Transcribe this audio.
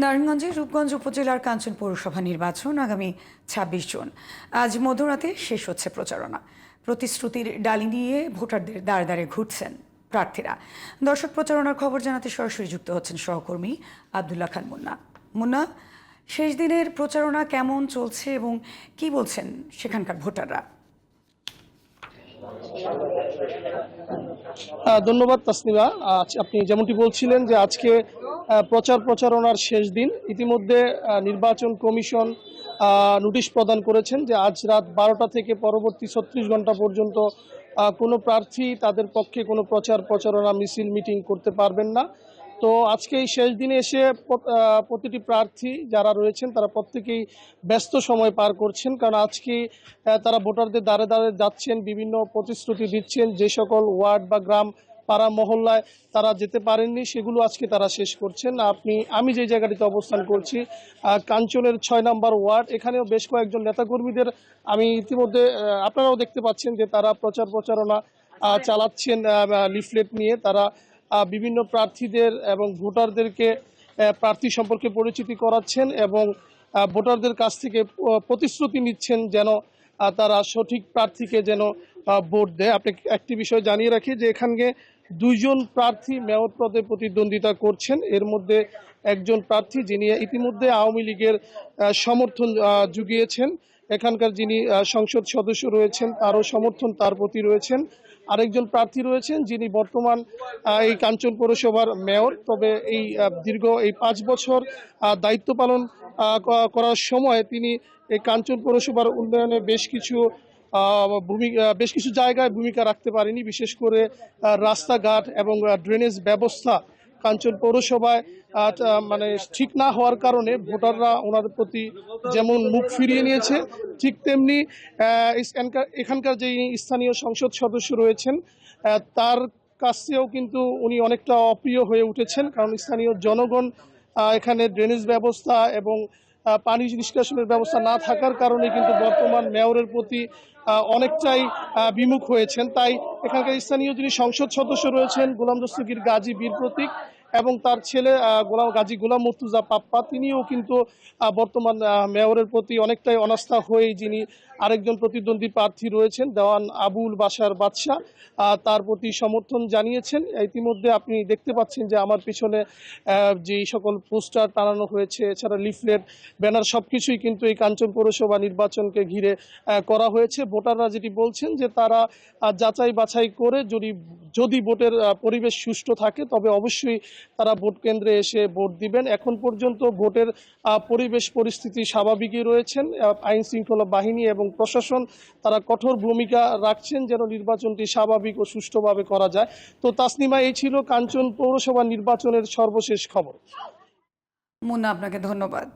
নারায়ণগঞ্জের রূপগঞ্জ উপজেলার কাঞ্চন পৌরসভা নির্বাচন আগামী ছাব্বিশ জুন। আজ মধ্যরাতে শেষ হচ্ছে প্রচারণা। প্রতিশ্রুতির ডালি নিয়ে ভোটারদের দাঁড়ে দাঁড়ে ঘুরছেন প্রার্থীরা। দর্শক প্রচারণার খবর জানাতে সরাসরি যুক্ত হচ্ছেন সহকর্মী আবদুল্লাহ খান মুন্না। মুন্না, শেষ দিনের প্রচারণা কেমন চলছে এবং কি বলছেন সেখানকার ভোটাররা? ধন্যবাদ তাসনিমা। আপনি যেমনটি বলছিলেন যে আজকে প্রচার প্রচারণার শেষ দিন। ইতিমধ্যে নির্বাচন কমিশন নোটিশ প্রদান করেছেন যে আজ রাত বারোটা থেকে পরবর্তী ছত্রিশ ঘণ্টা পর্যন্ত কোনো প্রার্থী তাদের পক্ষে কোনো প্রচার প্রচারণা, মিছিল, মিটিং করতে পারবেন না। তো আজকে এই শেষ দিনে এসে প্রতিটি প্রার্থী যারা রয়েছেন, তারা প্রত্যেকেই ব্যস্ত সময় পার করছেন। কারণ আজকে তারা ভোটারদের দ্বারে দ্বারে যাচ্ছেন, বিভিন্ন প্রতিশ্রুতি দিচ্ছেন যে সকল ওয়ার্ড বা গ্রাম পাড়া মহল্লায় তারা যেতে পারেননি, সেগুলো আজকে তারা শেষ করছেন। আপনি, আমি যে জায়গাটিতে অবস্থান করছি কাঞ্চনের ছয় নম্বর ওয়ার্ড, এখানেও বেশ কয়েকজন নেতাকর্মীদের আমি ইতিমধ্যে আপনারাও দেখতে পাচ্ছেন যে তারা প্রচার প্রচারণা চালাচ্ছেন লিফলেট নিয়ে। তারা বিভিন্ন প্রার্থীদের এবং ভোটারদেরকে প্রার্থী সম্পর্কে পরিচিতি করাচ্ছেন এবং ভোটারদের কাছ থেকে প্রতিশ্রুতি নিচ্ছেন যেন তারা সঠিক প্রার্থীকে যেন ভোট দেয়। আপনি একটি বিষয় জানিয়ে রাখি যে এখানে দুইজন প্রার্থী মেয়র পদে প্রতিদ্বন্দ্বিতা করছেন। এর মধ্যে একজন প্রার্থী যিনি ইতিমধ্যে আওয়ামী লীগের সমর্থন জুগিয়েছেন। এখানকার যিনি সংসদ সদস্য রয়েছেন, তারও সমর্থন তার প্রতি রয়েছেন। আরেকজন প্রার্থী রয়েছেন যিনি বর্তমান এই কাঞ্চন পৌরসভার মেয়র। তবে এই দীর্ঘ এই পাঁচ বছর দায়িত্ব পালন করার সময় তিনি এই কাঞ্চন পৌরসভার উন্নয়নে বেশ কিছু বেশ কিছু জায়গায় ভূমিকা রাখতে পারেনি, বিশেষ করে রাস্তাঘাট এবং ড্রেনেজ ব্যবস্থা কাঞ্চন পৌরসভায় মানে ঠিক না হওয়ার কারণে ভোটাররা ওনার প্রতি যেমন মুখ ফিরিয়ে নিয়েছে, ঠিক তেমনি এখানকার- যে স্থানীয় সংসদ সদস্য রয়েছেন তার কাছেও কিন্তু উনি অনেকটা অপ্রিয় হয়ে উঠেছেন, কারণ স্থানীয় জনগণ এখানে ড্রেনেজ ব্যবস্থা এবং পানি নিষ্কাশনের ব্যবস্থা না থাকার কারণে কিন্তু বর্তমান মেয়রের প্রতি অনেকটাই বিমুখ হয়েছেন। তাই এখানকার স্থানীয় যিনি সংসদ সদস্য রয়েছেন, গোলাম দস্তগীর গাজী বীর প্রতীক এবং তার ছেলে গোলাম গাজী গোলাম মুর্তুজা পাপ্পা, তিনিও কিন্তু বর্তমান মেয়রের প্রতি অনেকটাই অনাস্থা হয়ে যিনি আরেকজন প্রতিদ্বন্দ্বী প্রার্থী রয়েছেন, দেওয়ান আবুল বাসার বাদশাহ তার প্রতি সমর্থন জানিয়েছেন। ইতিমধ্যে আপনি দেখতে পাচ্ছেন যে আমার পিছনে যেই সকল পোস্টার টানানো হয়েছে, এছাড়া লিফলেট, ব্যানার সব কিছুই কিন্তু এই কাঞ্চন পৌরসভা নির্বাচনকে ঘিরে করা হয়েছে। ভোটাররা যেটি বলছেন যে তারা যাচাই বাছাই করে যদি যদি ভোটের পরিবেশ সুষ্ঠু থাকে, তবে অবশ্যই তারা ভোট কেন্দ্রে এসে ভোট দিবেন। এখন পর্যন্ত ভোটের পরিবেশ পরিস্থিতি স্বাভাবিকই রয়েছেন। আইন শৃঙ্খলা বাহিনী এবং প্রশাসন তারা কঠোর ভূমিকা রাখছেন যেন নির্বাচনটি স্বাভাবিক ও সুষ্ঠুভাবে করা যায়। তো তাসনিমা, এই ছিল কাঞ্চন পৌরসভা নির্বাচনের সর্বশেষ খবর। মুন্না, আপনাকে ধন্যবাদ।